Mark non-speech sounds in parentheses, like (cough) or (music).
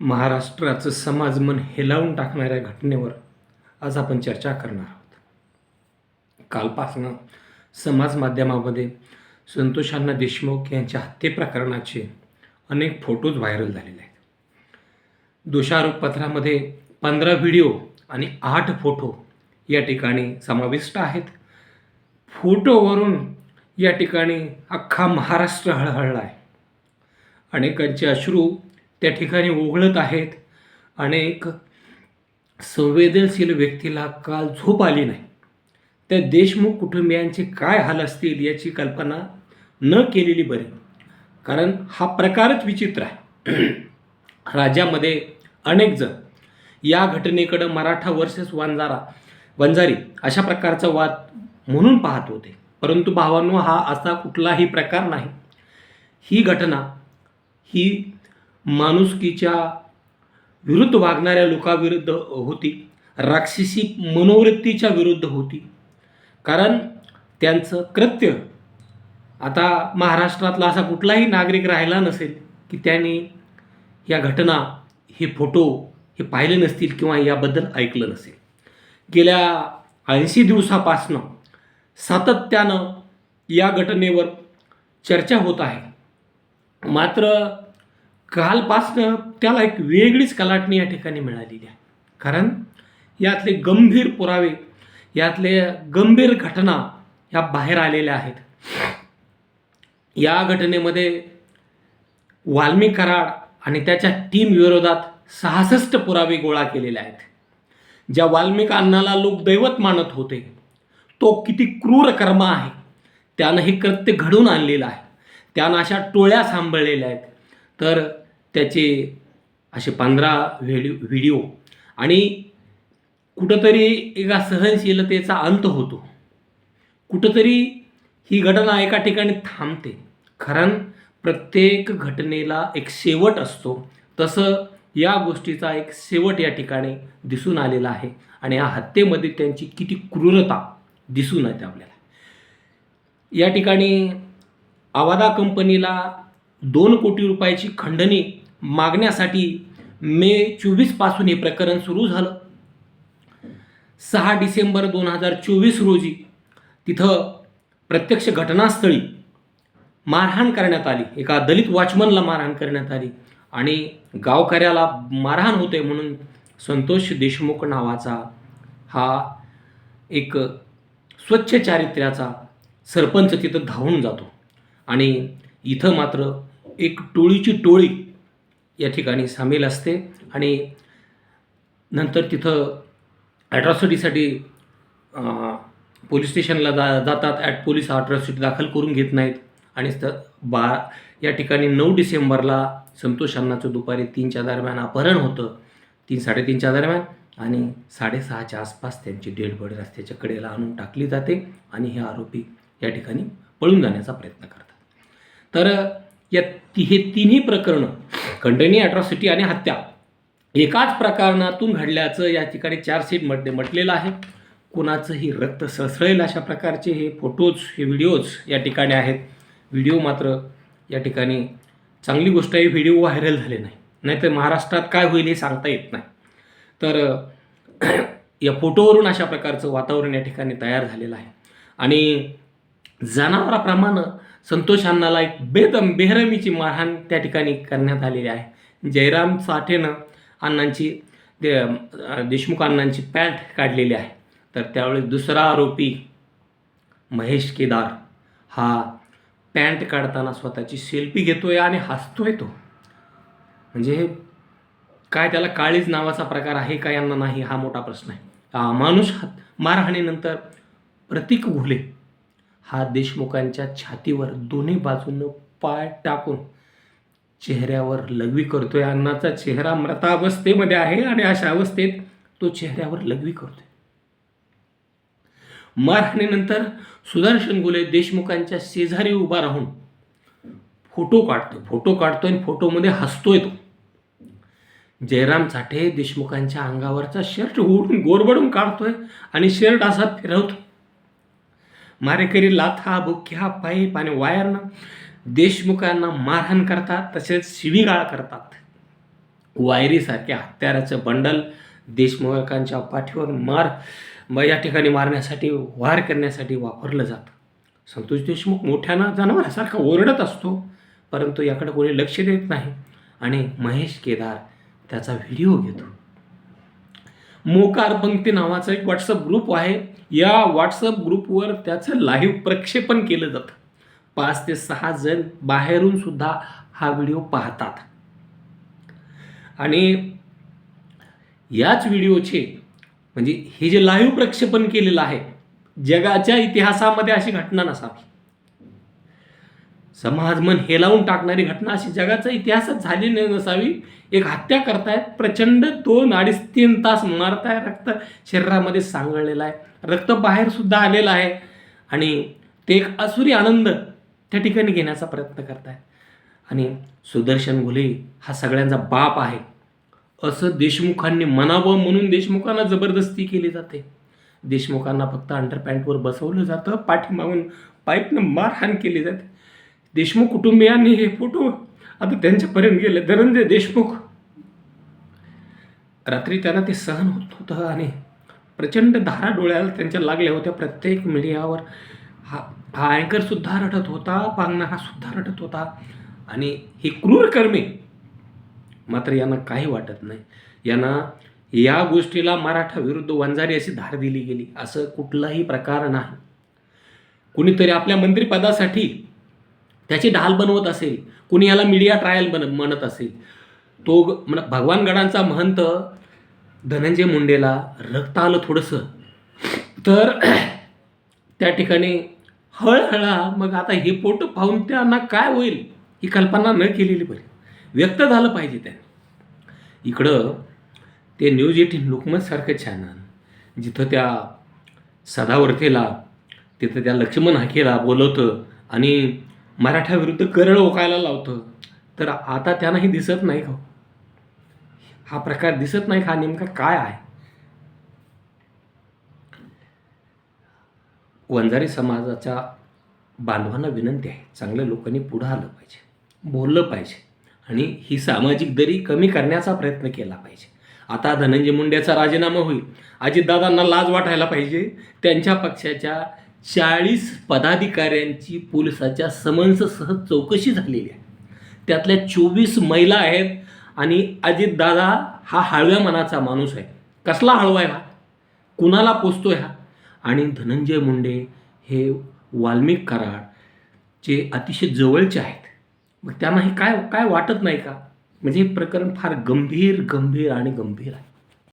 महाराष्ट्राचं समाजमन हेलावून टाकणाऱ्या घटनेवर आज आपण चर्चा करणार आहोत. कालपासनं समाज माध्यमामध्ये संतोषांना देशमुख यांच्या हत्येप्रकरणाचे अनेक फोटोज व्हायरल झालेले आहेत. दोषारोपपत्रामध्ये पंधरा व्हिडिओ आणि आठ फोटो या ठिकाणी समाविष्ट आहेत. फोटोवरून या ठिकाणी अख्खा महाराष्ट्र हळहळला आहे अनेकांचे अश्रू त्या ठिकाणी ओघळत आहेत. अनेक संवेदनशील व्यक्तीला काल झोप आली नाही. त्या देशमुख कुटुंबियांचे काय हाल असतील याची कल्पना न केलेली बरी. कारण हा प्रकारच विचित्र आहे. (clears throat) राज्यामध्ये अनेक जण या घटनेकडं मराठा वर्सेस वंजारा वंजारी अशा प्रकारचा वाद म्हणून पाहत होते. परंतु भावांनो हा असा कुठलाही प्रकार नाही. ही घटना ही माणुसकीच्या विरुद्ध वागणाऱ्या लोकाविरुद्ध होती. राक्षसी मनोवृत्तीच्या विरुद्ध होती. कारण त्यांचं कृत्य आता महाराष्ट्रातला असा कुठलाही नागरिक राहिला नसेल की त्याने या घटना हे फोटो हे पाहिले नसतील किंवा याबद्दल ऐकलं नसेल. गेल्या ऐंशी दिवसापासनं सातत्यानं या घटनेवर चर्चा होत आहे. मात्र कालपासनं त्याला एक वेगळीच कलाटणी या ठिकाणी मिळालेली आहे. कारण यातले गंभीर पुरावे यातले गंभीर घटना ह्या बाहेर आलेल्या आहेत. या घटनेमध्ये वाल्मिक कराड आणि त्याच्या टीम विरोधात सहासष्ट पुरावे गोळा केलेले आहेत. ज्या वाल्मिक अन्नाला लोक दैवत मानत होते तो किती क्रूर कर्म आहे त्यानं हे कृत्य घडून आणलेलं आहे. त्यानं अशा टोळ्या सांभाळलेल्या आहेत. तर त्याचे असे पंधरा व्हिडिओ व्हिडिओ आणि कुठंतरी एका सहनशीलतेचा अंत होतो. कुठंतरी ही घटना एका ठिकाणी थांबते. कारण प्रत्येक घटनेला एक शेवट असतो. तसं या गोष्टीचा एक शेवट या ठिकाणी दिसून आलेला आहे आणि या हत्येमध्ये त्यांची किती क्रूरता दिसून येते आपल्याला. या ठिकाणी आवादा कंपनीला दोन कोटी रुपयाची खंडणी मागण्यासाठी मे चोवीसपासून हे प्रकरण सुरू झालं. सहा डिसेंबर दोन हजार चोवीस रोजी तिथं प्रत्यक्ष घटनास्थळी मारहाण करण्यात आली. एका दलित वॉचमनला मारहाण करण्यात आली आणि गावकऱ्याला मारहाण होते म्हणून संतोष देशमुख नावाचा हा एक स्वच्छ चारित्र्याचा सरपंच तिथं धावून जातो. आणि इथं मात्र एक टोळीची टोळी या ठिकाणी सामील असते आणि नंतर तिथं ॲट्रॉसिटीसाठी पोलीस स्टेशनला जा जातात. ॲट पोलीस अट्रॉसिटी दाखल करून घेत नाहीत. आणि त बा या ठिकाणी नऊ डिसेंबरला संतोष अण्णाचं दुपारी तीनच्या दरम्यान अपहरण होतं. तीन साडेतीनच्या दरम्यान आणि साडेसहाच्या आसपास त्यांची डेड बॉडी रस्त्याच्या कडेला आणून टाकली जाते आणि हे आरोपी या ठिकाणी पळून जाण्याचा प्रयत्न करतात. तर या ती हे तिन्ही प्रकरणं खंडणी अट्रॉसिटी आणि हत्या. एकाच प्रकरणातून घडल्याचं या ठिकाणी चार्जशीटमध्ये म्हटलेलं आहे. कुणाचंही रक्त सळसळेल अशा प्रकारचे हे फोटोज हे व्हिडिओज या ठिकाणी आहेत. व्हिडिओ मात्र या ठिकाणी चांगली गोष्ट आहे व्हिडिओ व्हायरल झाले नाही. नाहीतर महाराष्ट्रात काय होईल हे सांगता येत नाही. तर (clears throat) या फोटोवरून अशा प्रकारचं वातावरण या ठिकाणी तयार झालेलं आहे. आणि जनावराप्रमाणे संतोष अण्णाला एक बेदम बेहरमीची मारहाण त्या ठिकाणी करण्यात आलेली आहे. जयराम साठेनं अण्णांची दे देशमुख अण्णांची पॅन्ट काढलेली आहे. तर त्यावेळेस दुसरा आरोपी महेश केदार हा पॅन्ट काढताना स्वतःची सेल्फी घेतोय आणि हसतोय तो. म्हणजे काय त्याला काळीज नावाचा प्रकार आहे का यांना नाही हा मोठा प्रश्न आहे. माणूस हात मारहाणीनंतर प्रतीक घुले. हा देशमुखांच्या छातीवर दोन्ही बाजूनं पाय टाकून चेहऱ्यावर लघवी करतोय. अण्णाचा चेहरा मृतावस्थेमध्ये आहे आणि अशा अवस्थेत तो चेहऱ्यावर लघवी करतोय. मारहाणीनंतर सुदर्शन गुले देशमुखांच्या शेजारी उभा राहून फोटो काढतो फोटो काढतोय आणि फोटोमध्ये हसतोय तो. जयराम साठे देशमुखांच्या अंगावरचा शर्ट ओढून गोरबडून काढतोय आणि शर्ट असा फिरवतो मारेकरी लाथा बुक्या पाईप आणि वायरनं देशमुखांना मारहाण करतात तसेच शिवीगाळ करतात. वायरीसारख्या हत्याराचं बंडल देशमुखांच्या पाठीवर मार मग या ठिकाणी मारण्यासाठी वार करण्यासाठी वापरलं जातं. संतोष देशमुख मोठ्यानं जनावरासारखा ओरडत असतो परंतु याकडे कोणी लक्ष देत नाही. आणि महेश केदार त्याचा व्हिडिओ घेतो. मोकार पंक्ती नावाचा एक व्हॉट्सअप ग्रुप आहे. या व्हॉट्सअप ग्रुपवर त्याचं लाईव्ह प्रक्षेपण केलं जातं. पाच ते सहा जण बाहेरून सुद्धा हा व्हिडिओ पाहतात. आणि याच व्हिडिओचे म्हणजे हे जे लाईव्ह प्रक्षेपण केलेलं आहे जगाच्या इतिहासामध्ये अशी घटना नसावी. समाज मन हेलावून टाकणारी घटना अशी जगाचा इतिहासच झाली नाही नसावी. एक हत्या करतायत प्रचंड दोन अडीच तीन तास मारताय रक्त शरीरामध्ये सांगळलेलं आहे. रक्त बाहेरसुद्धा आलेलं आहे. आणि ते एक असुरी आनंद त्या ठिकाणी घेण्याचा प्रयत्न करतायत. आणि सुदर्शन घुले हा सगळ्यांचा बाप आहे. असं देशमुखांनी म्हणावं म्हणून देशमुखांना जबरदस्ती केली जाते. देशमुखांना फक्त अंडरपॅन्टवर बसवलं जातं पाठीमागून पाईपनं मारहाण केली जाते. देशमुख कुटुंबियांनी हे फोटो आता त्यांच्यापर्यंत गेले. धनंजय देशमुख. रात्री त्यांना ते सहन होत होतं आणि प्रचंड धारा डोळ्याला त्यांच्या लागल्या होत्या. प्रत्येक मीडियावर हा हा अँकरसुद्धा रटत होता पांगणारा सुद्धा रटत होता. आणि ही क्रूर कर्मे मात्र यांना काही वाटत नाही. यांना या गोष्टीला मराठा विरुद्ध वंजारी अशी धार दिली गेली. असं कुठलाही प्रकार नाही. कुणीतरी आपल्या मंत्रिपदासाठी त्याची ढाल बनवत असेल कुणी याला मीडिया ट्रायल बन म्हणत असेल. तो ग- म्हण भगवानगडांचा महंत धनंजय मुंडेला रक्त आलं थोडंसं. तर (clears throat) त्या ठिकाणी हळहळा मग आता हे पोट पाहून त्यांना काय होईल ही कल्पना न केलेली पाहिजे. व्यक्त झालं पाहिजे त्याने. इकडं ते न्यूज एटीन लुकमतसारखं चॅनल जिथं त्या सदावर्तेला तिथं त्या लक्ष्मण हाकेला बोलवतं आणि मराठ्याविरुद्ध करळ ओकायला लावतं. तर आता त्यांना हे दिसत नाही का? हा प्रकार दिसत नाही का? हा नेमका काय आहे? वंजारी समाजाच्या बांधवांना विनंती आहे. चांगल्या लोकांनी पुढं आलं पाहिजे. बोललं पाहिजे. आणि ही सामाजिक दरी कमी करण्याचा प्रयत्न केला पाहिजे. आता धनंजय मुंड्याचा राजीनामा होईल. अजितदादांना लाज वाटायला पाहिजे. त्यांच्या पक्षाच्या चाळीस पदाधिकाऱ्यांची पोलिसाच्या समन्ससह चौकशी झालेली आहे. त्यातल्या चोवीस महिला आहेत आणि अजितदादा हा हळव्या मनाचा माणूस आहे. कसला हळवा आहे हा? कुणाला पोचतोय हा? आणि धनंजय मुंडे हे वाल्मिक कराडचे अतिशय जवळचे आहेत. मग त्यांना हे काय काय वाटत नाही का? म्हणजे हे प्रकरण फार गंभीर गंभीर आणि गंभीर आहे.